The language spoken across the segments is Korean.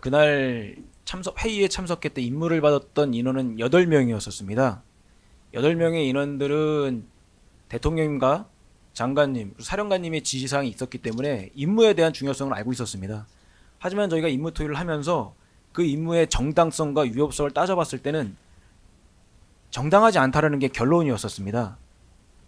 그날 참석 회의에 참석했던 임무를 받았던 인원은 8명이었었습니다. 8명의 인원들은 대통령님과 장관님, 사령관님의 지시사항이 있었기 때문에 임무에 대한 중요성을 알고 있었습니다. 하지만 저희가 임무 토의를 하면서 그 임무의 정당성과 위협성을 따져봤을 때는 정당하지 않다라는 게 결론이었었습니다.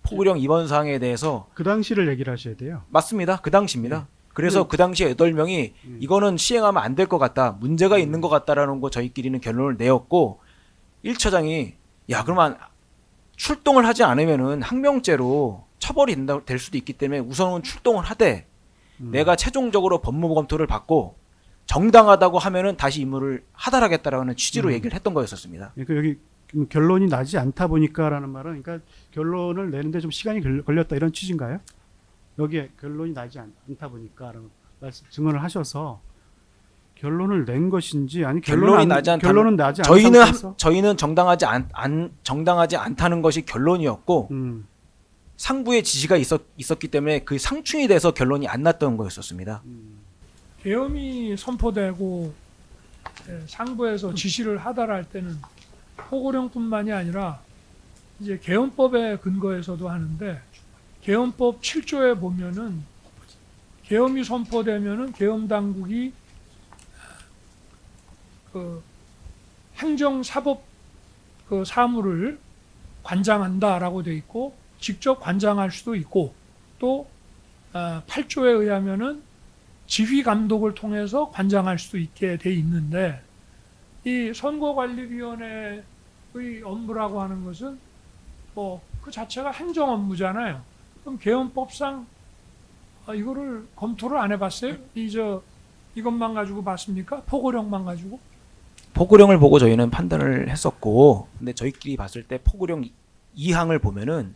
포구령 입원 사항에 대해서 그 당시를 얘기를 하셔야 돼요. 맞습니다. 그 당시입니다. 그래서 그 당시에 8명이 음. 이거는 시행하면 안 될 것 같다. 문제가 있는 것 같다라는 거 저희끼리는 결론을 내었고 1차장이 야 그러면 출동을 하지 않으면은 항명죄로 처벌이 된다, 될 수도 있기 때문에 우선은 출동을 하되 음. 내가 최종적으로 법무부 검토를 받고 정당하다고 하면은 다시 임무를 하달하겠다라는 취지로 음. 얘기를 했던 거였었습니다. 그러니까 여기 음, 결론이 나지 않다 보니까라는 말은 그러니까 결론을 내는데 좀 시간이 걸- 걸렸다 이런 취지인가요? 여기에 결론이 나지 않, 다 보니까라는 말씀 증언을 하셔서 결론을 낸 것인지 아니 결론 결론이 안- 나지 않다. 결론은 나지 저희는 함- 저희는 정당하지 않, 안, 정당하지 않다는 것이 결론이었고 음, 상부의 지시가 있었, 있었기 때문에 그 상충이 돼서 결론이 안 났던 거였었습니다. 음, 계엄이 선포되고 예, 상부에서 지시를 하달할 때는 포고령뿐만이 아니라 이제 계엄법에 근거해서도 하는데 계엄법 7조에 보면은 계엄이 선포되면은 계엄 당국이 그 행정 사법 그 사무를 관장한다라고 돼 있고 직접 관장할 수도 있고 또 아, 8조에 의하면은 지휘 감독을 통해서 관장할 수도 있게 돼 있는데 이 선거관리위원회의 업무라고 하는 것은 뭐 그 자체가 행정 업무잖아요. 그럼 개헌법상 아, 이거를 검토를 안 해봤어요? 이저 이것만 가지고 봤습니까? 포고령만 가지고? 포구령을 보고 저희는 판단을 했었고, 근데 저희끼리 봤을 때 포구령 2항을 보면은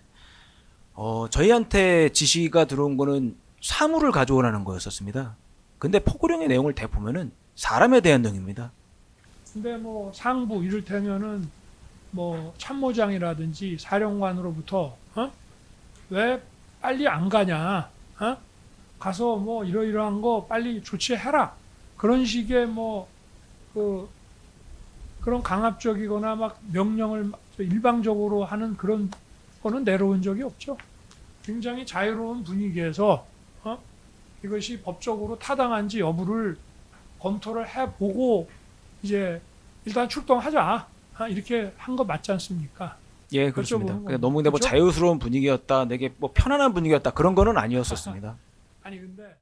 어, 저희한테 지시가 들어온 거는 사물을 가져오라는 거였었습니다. 근데 포구령의 내용을 대 보면은 사람에 대한 내용입니다. 근데 뭐 상부 이를테면은 뭐 참모장이라든지 사령관으로부터 어? 왜 빨리 안 가냐? 어? 가서 뭐 이러이러한 거 빨리 조치해라. 그런 식의 뭐 그 그런 강압적이거나 막 명령을 막 일방적으로 하는 그런 거는 내려온 적이 없죠. 굉장히 자유로운 분위기에서 어? 이것이 법적으로 타당한지 여부를 검토를 해보고 이제 일단 출동하자 아, 이렇게 한 거 맞지 않습니까? 예, 그렇죠, 그렇습니다. 뭐, 너무 근데 뭐 그렇죠? 자유스러운 분위기였다, 되게 뭐 편안한 분위기였다 그런 거는 아니었었습니다. 아니 근데